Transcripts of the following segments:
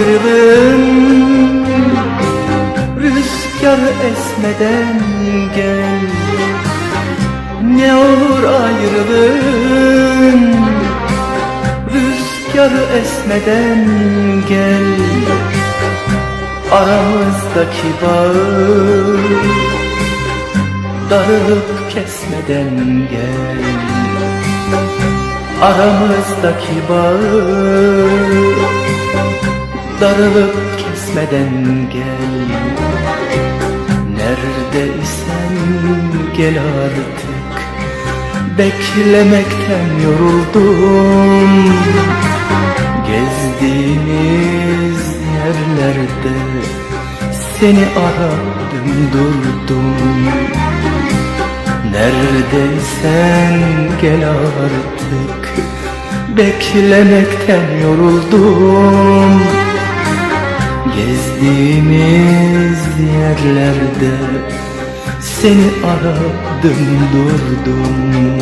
ayrılığın Rüzgar esmeden gel. Ne olur ayrılığın Rüzgar esmeden gel. Aramızdaki bağı Darılıp kesmeden gel. Aramızdaki bağı Darılıp kesmeden gel. Neredeysen gel artık. Beklemekten yoruldum. Gezdiğimiz yerlerde Seni aradım durdum. Neredeysen gel artık. Beklemekten yoruldum Gezdiğimiz yerlerde Seni aradım durdum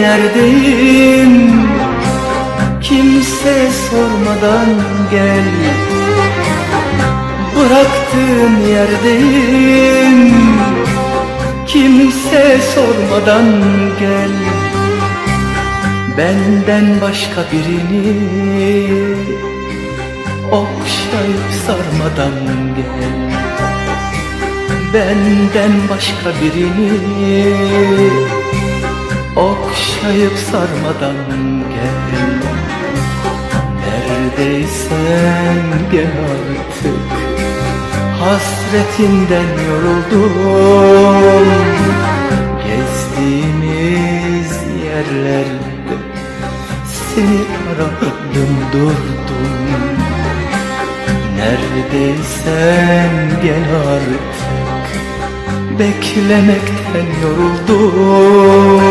yerdeyim Kimse sormadan gel. Bıraktığın yerdeyim Kimse sormadan gel. Benden başka birini Okşayıp sarmadan gel. Benden başka birini Okşayıp sarmadan gel. Neredeysen gel artık. Hasretinden yoruldum. Gezdiğimiz yerlerde Seni aradım durdum. Neredeysen gel artık Beklemekten yoruldum.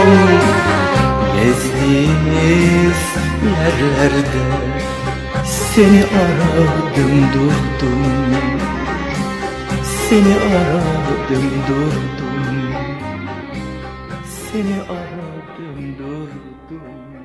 Gezdiğimiz yerlerde Seni aradım durdum. Seni aradım durdum. Seni aradım durdum